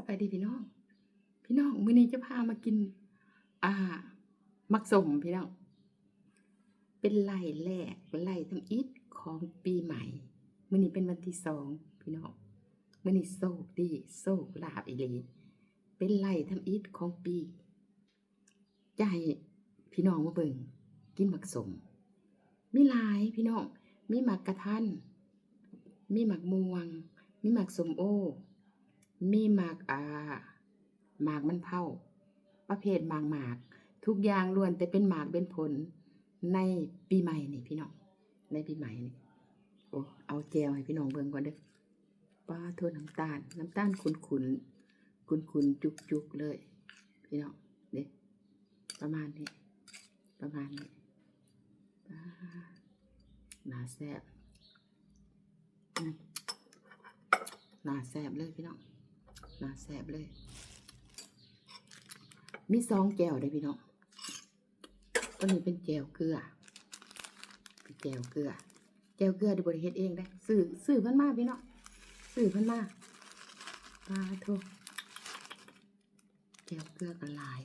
สบายดีพี่น้อง พี่น้องมื้อนี้จะพามากิน อ่า มักสมพี่น้อง เป็นไล่แรกไล่ทำอิฐของปีใหม่ มื้อนี้เป็นวันที่สองพี่น้อง มื้อนี้โศกดีโศกลาบอีหลีเป็นไล่ทำอิฐของปีจะให้พี่น้องมาเบิ่งกินมักสมมีหลายพี่น้อง มีหมักกระทันมีหมักม่วง มีหมักสมโอ มีหมากอ่าหมากมันเผาประเภทหมากหมาก ทุกอย่างล้วนแต่เป็นหมากเป็นผลในปีใหม่นี่พี่น้องในปีใหม่นี่โอ้เอาแจวให้พี่น้องเบิ่งก่อนเด้อป้าโทษน้ำตาล น้ำตาลขุนขุนขุนขุนจุกจุกเลย พี่น้องเด้ประมาณนี้ ประมาณนี้ป้าหนาแซ่บหนาแซ่บเลยพี่น้อง น่าแซบเลย มีซองแจวได้พี่น้องตัวนี้เป็นแจวเกลือเป็นแจวเกลือแจวเกลือด้บริเฮ็ดเองได้ซื้อซื้อพิ่นมากพี่น้องซื้อพิ่นมาปลาทุกแจวเกลือกระลาย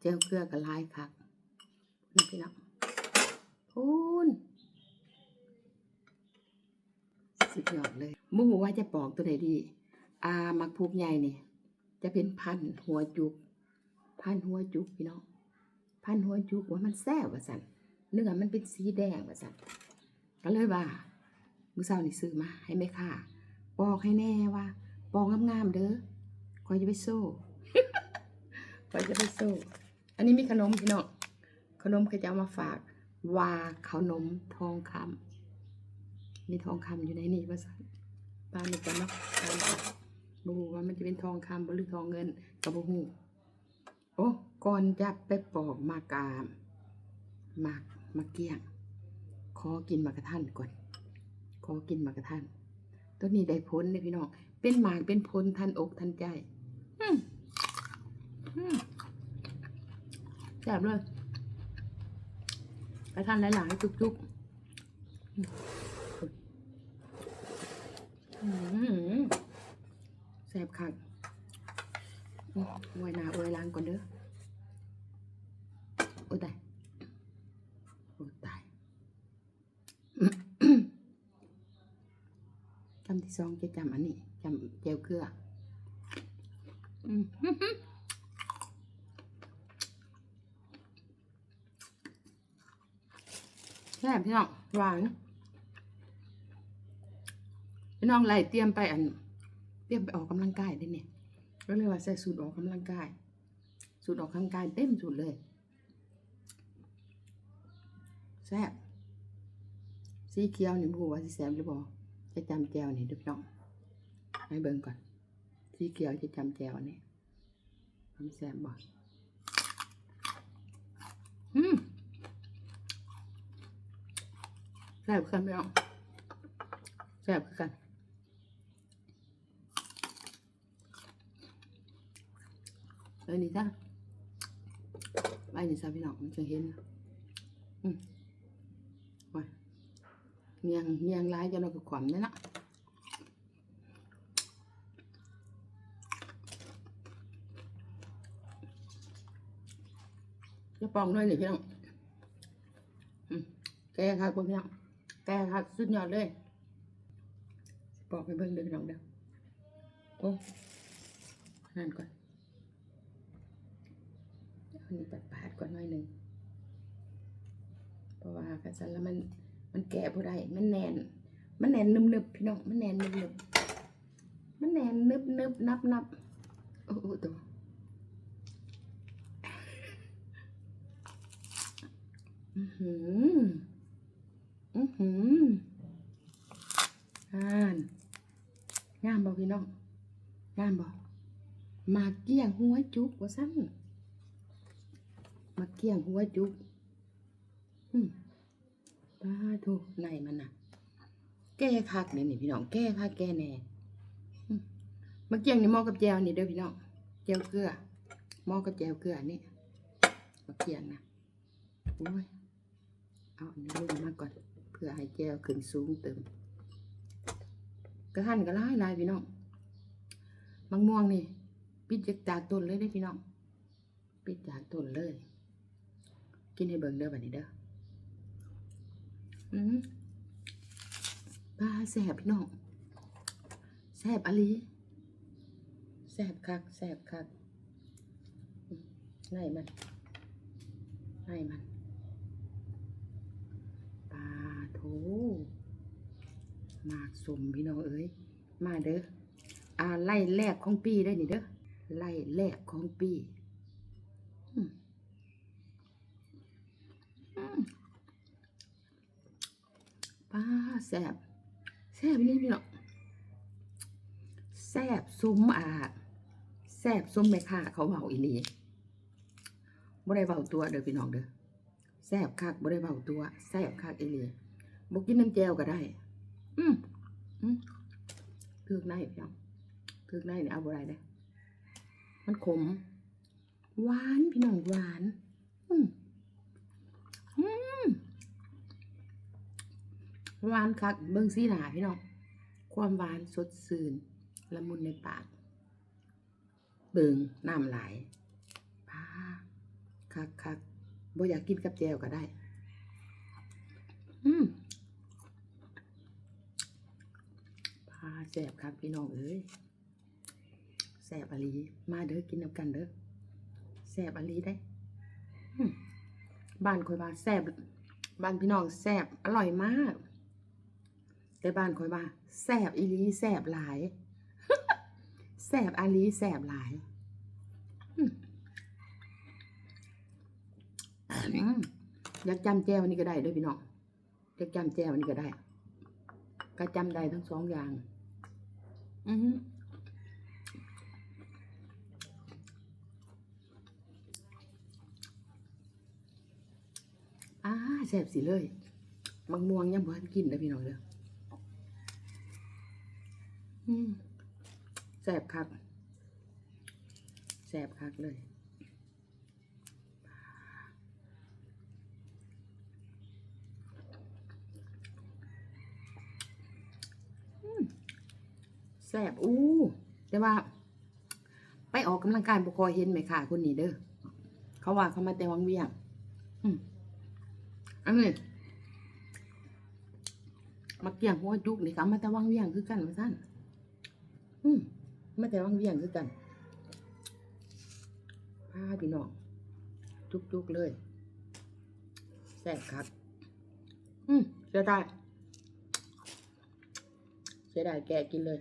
แจวเกลือกระลายคักนี่พี่น้องพูนสุดยอดเลย มูว่าจะปอกตัวไหนดี อามักพูกใหญ่เนี่ยจะเป็นพันธุ์หัวจุก พันธุ์หัวจุกพี่น้องพันธุ์หัวจุกว่ามันแซ่บว่าสันเนื้อมันเป็นสีแดงว่าสันก็เลยว่ามื้อเช้านี่ซื้อมาให้แม่ค้าปอกให้แน่ว่าปอกงามๆเด้อคอยจะไปโซ่คอยจะไปโซ่ อันนี้มีขนมพี่น้องขนมเขาจะเอามาฝาก ว่าขนมทองคำมีทองคำอยู่ในนี่ว่าสัน ปลาหมึกกันเนาะปลาหมึกบูว่ามันจะเป็นทองคำหรือทองเงินกับบูฮูโอ้ก่อนจะไปปอกมากามมากมาเกี้ยง ขอกินมากระทันก่อน ขอกินมากระทันตัวนี้ได้ผลเลยพี่น้อง เป็นหมากเป็นผลทันอกทันใจแซ่บเลยกระทันหลายๆจุกๆ แสบคักอวยหนาอวยล้างก่อนเด้อ โอ้ตาย โอ้ตายจำที่สองจะจำอันนี้จำเจวเกลือแซ่บพี่น้องหวาน พี่น้องไล่เตรียมไปอัน เตรียมไปออกกำลังกายได้เนี่ยก็เลยว่าใส่สูตรออกกำลังกาย สูตรออกกำลังกายเต็มสูตรเลยแซ่บสีเขียวนี่บูว่าสิแซ่บหรือบ่จะจำแจวนี่เดูพี่น้องให้เบิ่งก่อน สีเขียวจะจำแจวนี่มันแซ่บบ่อืมแซ่บคือกันพี่น้องแซ่บกัน ออนี่จ้ะไปนี่จ้ะพี่น้องมันจะเห็นอืมโอ้ยเงียงเงียงร้ายจนเราก็ขวามเนี่ยนะจะปองด้วยนี่พี่น้องอืมแกครับพี่น้องแกครับสุดยอดเลยปอกไปเบิ่งเด้อพี่น้องเด้อโอ้นั่นก่อน นนี้ปัดปาดก่อนหน่อยหนึ่งเพราะว่ากระสันแล้วมันมันแก่บ่ได้มันแน่น มันแน่นนึบๆพี่น้องมันแน่นนึบๆมันแน่นนึบนึบนับนับโอ้โหตัวอือหืออือหืออ่านงามบ่พี่น้องงามบ่หมาเกี้ยงหัวจุกว่าซั่น มาเกี่ยงหัวจุกอืมป้าทูไนมันน่ะ แก้คักเนี่ยนี่พี่น้อง แก้คักแก้แน่มาเกี่ยงนี่หมอกับแจวนี่เด้อพี่น้อง แจวเกลือ หมอกับแจวเกลือนี่มาเกี่ยงนะโอ้ย เอาอันนี้ลงมาก่อน เพื่อให้แจวขึ้นสูงเติม กระทันกระลายลายพี่น้องมะม่วงนี่ปิดจากต้นเลยได้พี่น้องปิดจากต้นเลย กินให้เบิ่งเด้อบัดนี้เด้ออืมปลาแสบพี่น้องแสบอลีแสบคักแสบคักไล่มันไล่มันปลาโถมากสมพี่น้องเอ้ยมาเด้ออ่าไล่แรกของปีได้นี่เด้อไล่แรกของปีอืมอืมป้า แซบแซบนี่พี่น้องแซบซุ้มอ่าแซบซุ้มแม่ค้าเขาเบาอีหลีบ่ได้เบาตัวเด้อพี่น้องเด้อแซบคักบ่ได้เบาตัวแซบคักอีหลีบ่กินน้ำแจวก็ได้ อืมอืมเลือกได้พี่น้องถึกได้เนี่ยเอาบ่ได้เด้อมันขม หวานพี่น้องหวาน อืมอืม หวานคักเบิ่งสีหนาพี่น้องความหวานสดชื่นละมุนในปาก เบิ่งน้ำไหลายพาคักคักบ่อยากกินกับแจวก็ได้ อืมพาแสบครับพี่น้องเอ้ยแสบอหลีมาเด้อกินน้ำกันเด้อแสบอหลีได้บ้านคอยว่าแสบบ้านพี่น้องแสบอร่อยมาก แต่บ้านคอยว่าแสบอีลีแสบหลายแสบอาลีแสบหลายอยากจำแจวนี่ก็ได้ด้วยพี่น้องอยากจำแจวนี่ก็ได้ ก็จำได้ทั้งสองอย่าง อืออ่าแสบสิเลยมังม่วงยังบ่ทันกินเลยพี่น้องเด้อ แสบคักแสบคักเลยแสบอู้แต่ว่า ไปออกกำลังกายบ่คอยเห็นไหมค่ะคนนี้เด้อเขาว่าเขามาแต่วังเวียงอันนี้มาเกี่ยงหัวจุกนี่ก็มาแต่วังเวียงคือกันว่าซั่น อืมมาแต่วังเวียงคือกันพาพี่น้องจุกๆเลยแซ่บครับ อืมเสียดายเสียดายแกกินเลย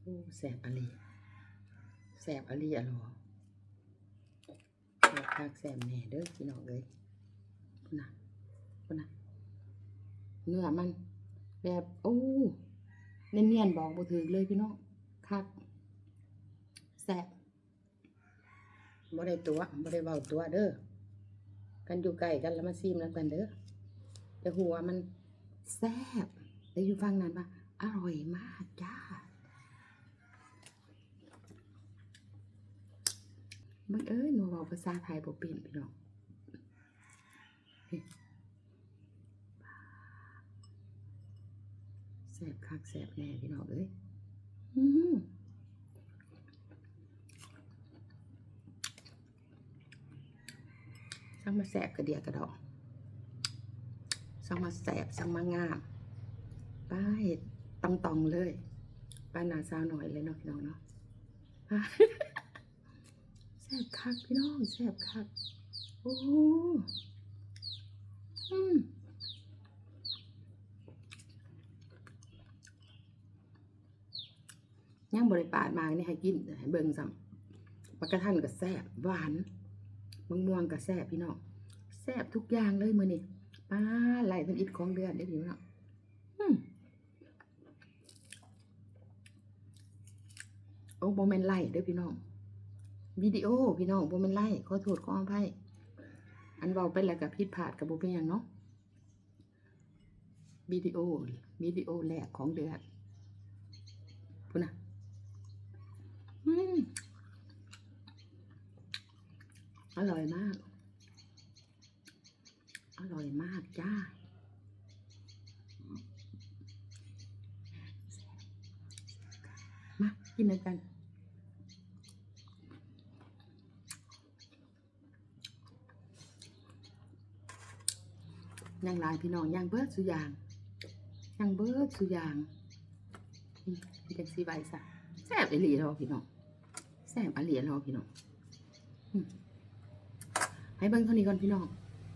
โอ้แสบอะไรแสบอะไรอะหรอแสบคักแสบแหน่เด้อพี่น้องเลยพุ่นนะพุ่นนะ เนื้อมัน แบบโอ้เนียนๆบอกบ่ถึงเลยพี่น้องคักแสบบ่ได้ตัวบ่ได้เบาตัวเด้อกันอยู่ใกล้กันแล้วมาซีมแล้วกันเด้อแต่หัวมันแซ่บแต่อยู่ฟังนั้นปะอร่อยมากจ้าบังเอ้ยหนูบอกภาษาไทยบ่เป็นพี่น้อง สบคักแสบแน่พี่น้องเอ้ยสั่งมาแสบกระเดียกระดอกสั่งมาแสบสั่งมางามป้าเห็ดตองตองๆเลยป้าหนาสาวหน่อยเลยเนาะพี่น้องเนาะแซ่บคักพี่น้องแซ่บคัก โอ้โหอืม ยังบริปาดมานี่ให้กินให้เบิ่งซ้ำปลากระทันก็แซ่บหวานมะม่วงก็แซ่บพี่น้องแซ่บทุกอย่างเลยมือนี้ป้าไหลเป็นอิดของเดือนได้อพี่น้องอืมโอ้โมเมนไหลเด้อพี่น้องวิดีโอพี่น้องบ่แมนไล่ขอโทษขออภัยอันเว้าไปแล้วก็ผิดพลาดก็บ่เป็นหยังเนาะวิดีโอวิดีโอแรกของเดือนพุ่นน่ะ อร่อยมาก อร่อยมากจ้า มา กินกันย่างลายพี่น้องย่างเบิร์ดสุยางย่างเบิร์ดสุยางเป็นสีใบซะแซ่บอีหลีเนาพี่น้อง แสบอีหลีเราพี่น้องให้เบิ้งเท่านี้ก่อนพี่น้อง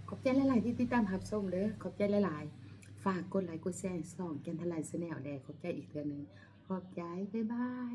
ขอบใจหลาย ๆ ที่ติดตามรับชมเด้อ ขอบใจหลาย ๆ ฝากกดไลค์กดแชร์ส่องแกนทลายแนลแดขอบใจอีกเดือนหนึ่งขอบใจ บ๊ายบาย